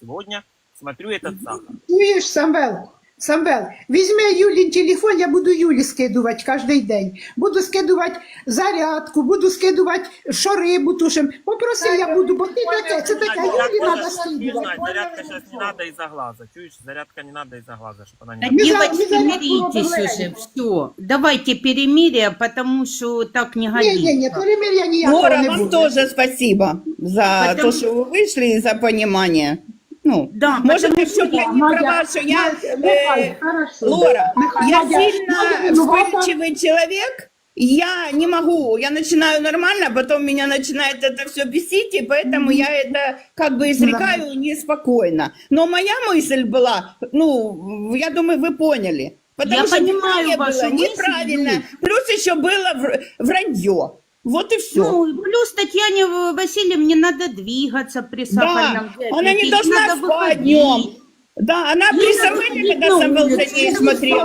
сегодня, смотрю этот сахар. Чуєш, Самвел? Самвел, візьми Юлін телефон, я буду Юлі скидувати кожен день. Буду скидувати зарядку, буду скидувати, що рибу тушим. Попроси, я буду, бо ти таке, це таке, Юлі треба Ты скидувати. знаешь, зарядка сейчас не надо из-за глаза. Чуешь, зарядка не надо из-за глаза, чтобы она Да, не... Не за- девочки, не за- миритесь не уже, все. Давайте перемирие, потому что так не Ні, годится. ні, ні, перемир'я ніякого Лора, не вам буде. тоже спасибо за Потому- то, что вы вышли и за понимание. Ну, Да, может, потому быть, все-таки не Надя, права, что я... Надя, Нехай, э, хорошо. Лора, Нехай, я Надя, сильно Надя винувата. вспыльчивый человек, я не могу, я начинаю нормально, потом меня начинает это все бесить, и поэтому я это как бы изрекаю неспокойно. Но моя мысль была, ну, я думаю, вы поняли. Потому Я что понимаю мне вашу было мысль, неправильно, Юль. плюс еще было вр- вранье. Вот и все. Ну, плюс Татьяне Васильевне надо двигаться при сахарном Да, диабете. она не должна надо спать выходить. днем. Да, она Ей при ходить когда на за ней смотрел,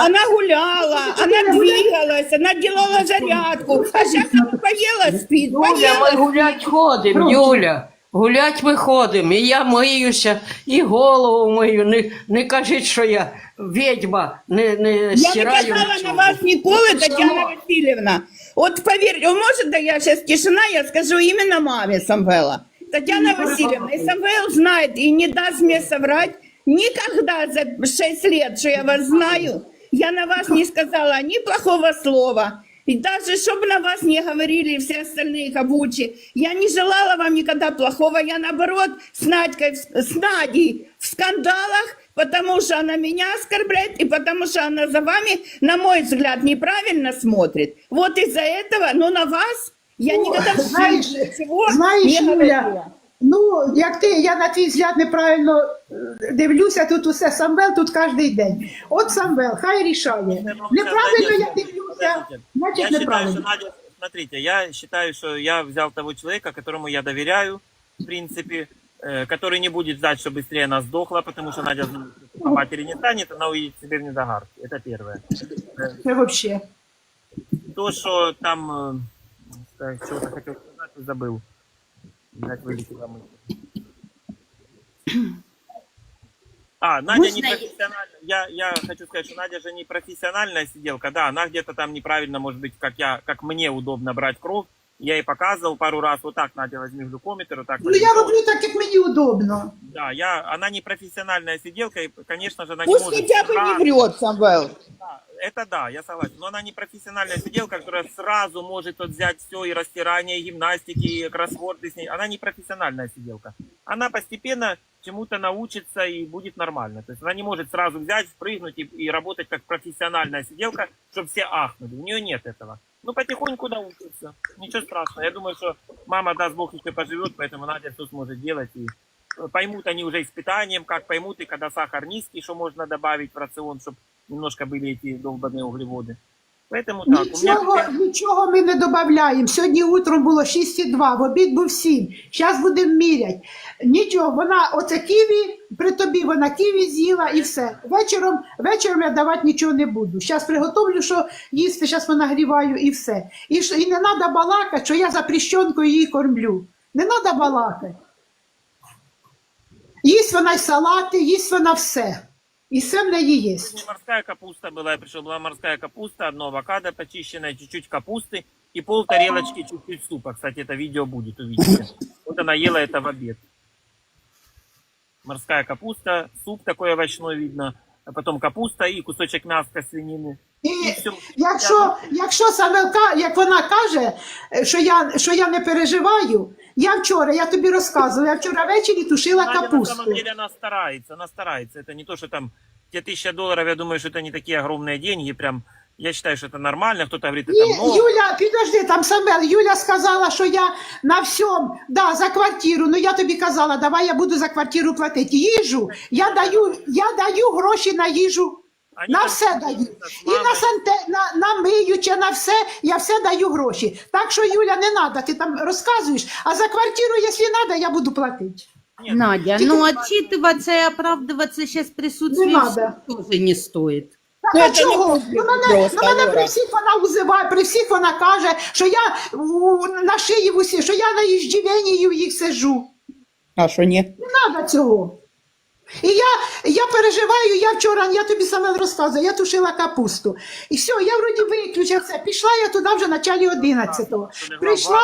она гуляла, она двигалась, она делала зарядку. А сейчас она поела, спит, Юля, поела. гулять ходимо, Юля. Гулять ми ходимо. І я миюся, і голову мию. Не, не кажіть, що я відьма, не, не Я не казала на вас Николы, Татьяна Васильевна. Вот поверьте, может, да я сейчас тишина, я скажу именно маме Самвела. Татьяна Васильевна, и Самвел знает и не даст мне соврать, никогда за 6 лет, что я вас знаю, я на вас не сказала ни плохого слова. И даже, чтобы на вас не говорили все остальные кабучи, я не желала вам никогда плохого, я наоборот с Надькой, в- с Надей в скандалах, потому что она меня оскорбляет и потому что она за вами, на мой взгляд, неправильно смотрит. Вот из-за этого, но на вас я никогда в знаєш, жизни ничего знаєш, не Юля, говорила. Ну, як ти, я на твій взгляд неправильно е, дивлюся, тут усе Самвел, тут кожен день. От Самвел, хай рішає. Неправильно я дивлюся, Подождите. значить Я считаю, что неправильно. Надя, смотрите, я считаю, что я взял того человека, которому я доверяю, в принципе, э, который не будет ждать, что быстрее она сдохла, потому что Надя знает, что по матери не станет, она уедет к себе в Нидогард. Это первое. Э, Це взагалі. То, что там, э, так, что-то хотел сказать, и забыл. Блядь, вылетела мысль. А, Надя Можно не профессиональная. Я, я хочу сказать, что Надя же не профессиональная сиделка, да, она где-то там неправильно, может быть, как я, как мне удобно брать кровь. Я ей показывал пару раз, вот так, Надя, возьми глюкометр, вот так. Ну я роблю так, як мені удобно. Да, я, она не профессиональная сиделка, и, конечно же, она Пусть не может... хотя бы не врет, Самвел. да, это да, я согласен. Но она не профессиональная сиделка, которая сразу может вот взять все и растирание, и гимнастики, и кроссворды с ней. Она не профессиональная сиделка. Она постепенно чему-то научится и будет нормально. То есть она не может сразу взять, впрыгнуть и, и работать как профессиональная сиделка, чтобы все ахнули. У нее нет этого. Ну, потихоньку научится. Ничего страшного. Я думаю, что мама, даст Бог, еще поживет, поэтому Надя все сможет делать. И э, поймут они уже испытанием, как поймут, и когда сахар низкий, что можно добавить в рацион, чтобы немножко были эти долбанные углеводы. Поэтому так. У меня Нічого, теперь- нічого ми не додаємо. Сьогодні утром було 6,2, в обід був 7. Зараз будемо міряти. Нічого, вона оце ківі, при тобі вона ківі з'їла і все. Вечором, вечором я давати нічого не буду. Зараз приготовлю, що їсти, зараз понагріваю і все. І, що- і не треба балакати, що я запрещенкою її кормлю. Не треба балакати. Їсть вона й салати, їсть вона все. І все в неї є. Сегодня морская капуста была, я пришел, была морская капуста, одно авокадо почищенное, чуть-чуть капусты и пол тарелочки чуть-чуть супа. Кстати, это видео будет, увидите. Вот она ела это в обед. Морская капуста, суп такой овощной видно, а потом капуста и кусочек мяска свинины. І І все. якщо, якщо саме ка- як вона каже, е, що я, що я не переживаю, я вчора, я тобі розказувала, я вчора ввечері тушила Надя, на капусту. самом деле она старается, она старается. Это не то, что там те тысяча долларов, я думаю, что это не такие огромные деньги, прям, я считаю, что это нормально, кто-то говорит, это Ні, много. Юля, підожди, там Самвел, Юля сказала, що я на всьому, да, за квартиру. Ну я тобі казала, давай я буду за квартиру платити. Їжу, я даю, я даю гроші на їжу. Они На там все даю. с І на мамой. санте, на, на миюче, на все, я все даю гроші. Так що, Юля, не треба, ти там розказуєш, а за квартиру, якщо треба, я буду платити. Нет, Надя, ну отчитываться и оправдываться сейчас в присутствии Не надо. всех тоже не стоит. Так, Ну, а чого? Ну, мене, ну, мене при всіх вона узиває, при всіх вона каже, що я у, на шиї в усі, що я на їжджівенію їх сижу. А що ні? Не треба цього. І я, я переживаю, я вчора, я тобі саме розказую, я тушила капусту. І все, я вроді виключила все. Пішла я туди вже в началі 11-го. Прийшла,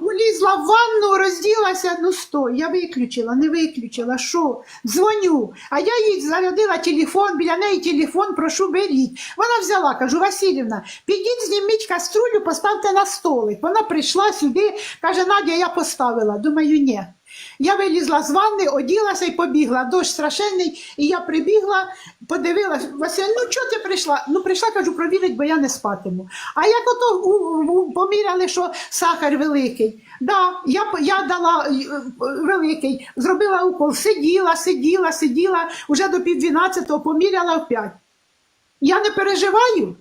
влізла в ванну, розділася, ну сто, я виключила, не виключила, що? Дзвоню. А я їй зарядила телефон, біля неї телефон, прошу беріть. Вона взяла, кажу, Васильівна, підіть, зніміть каструлю, поставте на столик. Вона прийшла сюди, каже, Надя, я поставила. Думаю, ні. Я вилізла з ванни, оділася і побігла. Дощ страшенний, і я прибігла, подивилась, Василь, ну чого ти прийшла? Ну прийшла, кажу, провірить, бо я не спатиму. А як ото поміряли, що сахар великий. Да, я, я дала е, е, великий, зробила укол, сиділа, сиділа, сиділа, уже до пів дванадцятого поміряла в п'ять. Я не переживаю.